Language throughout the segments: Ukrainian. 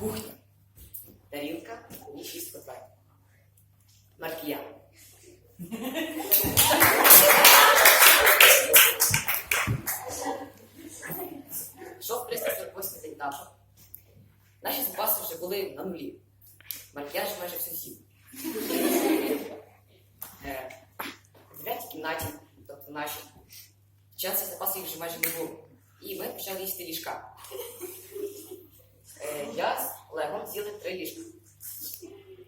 Кухня. Тарілка і шість котлет. Маркія. Йшов 348 день тато. Наші запаси вже були на нулі. Макіяж майже все з'їв. Е, дев'ятій кімнаті, тобто нашій, час запасів вже майже не було. І ми почали їсти ліжка. Е, ліжка.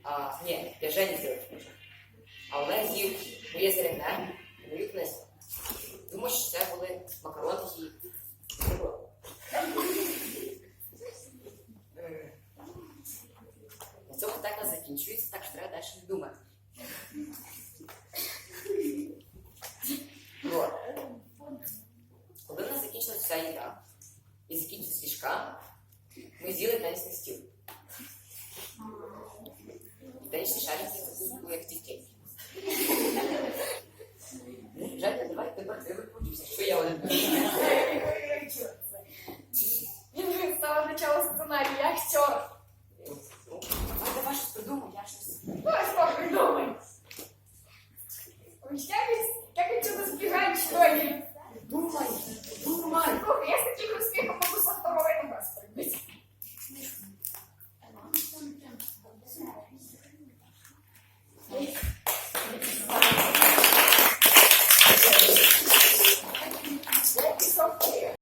А, ні, я Жені з'їла три ліжка. А Олег з'їв моє зелене, мою. Думаю, що це були макарони На цьому тема закінчується, так що треба далі думати. Вот. Коли в нас закінчилася вся їда і закінчилися ліжка, ми з'їли тенісний стіл. І Тенісні шарики були як тільки. Ну, давай тепер ти виходишся, що я один.